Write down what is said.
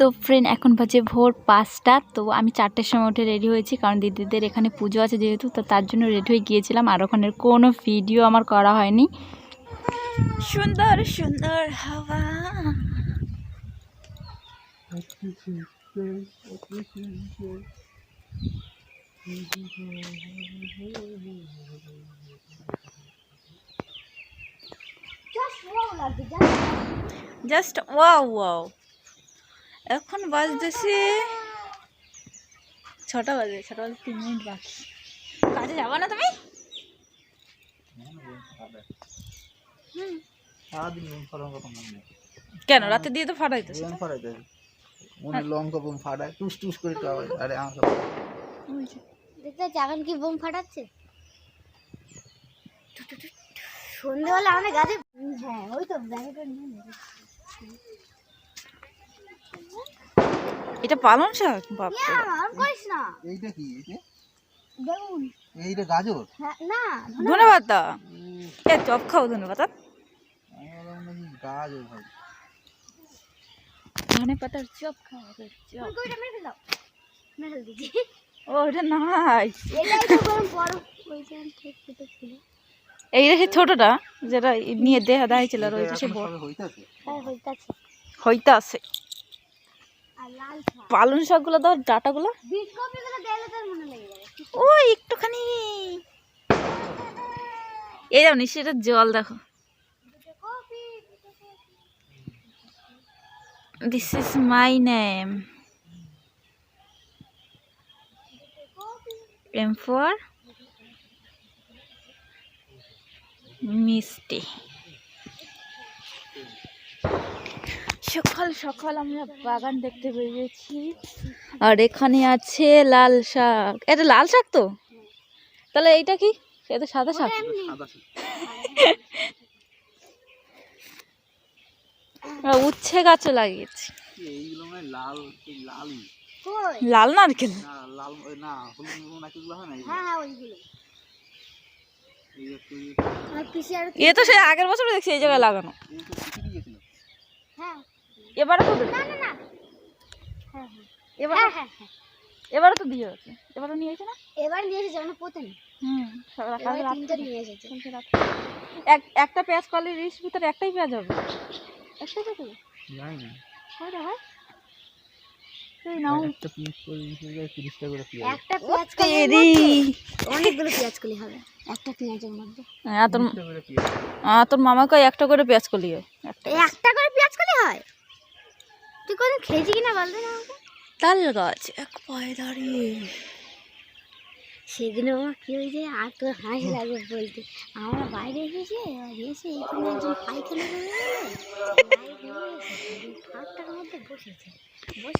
তো ফ্রেন্ড এখন বাজে ভোর পাঁচটা তো আমি চারটের সময় উঠে রেডি হয়েছি কারণ দিদিদের এখানে পুজো আছে যেহেতু তো তার জন্য রেডি হয়ে গিয়েছিলাম আর ওখানের কোনো ভিডিও আমার করা হয়নি। সুন্দর সুন্দর হাওয়া। জাস্ট ওয়াও ওয়াও এখন বাজতেছে ছটা বাজে ছটা বাজে তিন মিনিট বাকি। কাজে যাব না তুমি? মনে কেন? রাতে দিয়ে তো ফাটাইতেছে বোম ফাটাইতে মনে লঙ্কা বোম ফাটায় টুস টুস করে আরে আমাকে দেখতে এখন কি বোম ফাটাচ্ছে? সন্ধ্যেবেলা আমাদের গাছে হ্যাঁ ওই তো নিয়ে এটা পালং শাক? বাপ রে বাপ। আর করিস না। এইটা কি এইটা? গাজর? হ্যাঁ না ধনে পাতা এ চপ খাও ধন্যবাদ গাজর ভাই। ধনে পাতার চপ খাও চপ। মেরে দাও। মেরে ফেল দিদি ও এটা নাই এটাই তো বড় ওইখান থেকে ছোট ছিল এই রে ছোটটা যেটা নিয়ে দেহা দেখাই ছিল আর ওইটা সে বড়। হইতাছে। হ্যাঁ হইতাছে। হইতে আছে আর লাল শাক পালং শাকগুলো দাও, ডাটাগুলো। ও, একটুখানি। এই যাও নিশ্চয় এটা জল, দেখো। This is my name M for মিষ্টি সকাল সকাল আমরা বাগান দেখতে বেরিয়েছি। আর এখানে আছে লাল শাক। এটা লাল শাক তো? তাহলে এইটা কি? এটা সাদা শাক। উচ্ছে গাছও লাগিয়েছি। মানে লাল নারকেল? হয়। হ্যাঁ হ্যাঁ এ তো সেই আগের বছর দেখছি এই জায়গায় লাগানো এই তো শিখে দিয়েছিল হ্যাঁ এবারে তো না না না। হ্যাঁ হ্যাঁ। এবারে হ্যাঁ হ্যাঁ হ্যাঁ। এবারে তো দিয়ে আছে এবারে নিয়ে এসে না? এবার নিয়ে এসেছে আমরা প্রথম হুম এবার তিনটে নিয়ে এসেছে। এক একটা পেঁয়াজ কলির রিস ভিতরে একটাই পেঁয়াজ হবে? একটাই জানি না হয়? হয় হ্যাঁ তোর মামাকে একটা করে পেঁয়াজ কলি হয়। একটা এই একটা করে পেঁয়াজ কলি হয় তুই কোনদিন খেয়েছি কিনা বলতে না তাল গাছ এক পায়ে দাঁড়িয়ে। সেদিন আমার কি হয়েছে আর তোর হাসি লাগবে বলতে। আমরা বাইরে এসেছি আর এসে এখানে একজন পায়খানা করে খাটটার মধ্যে বসেছে। বসে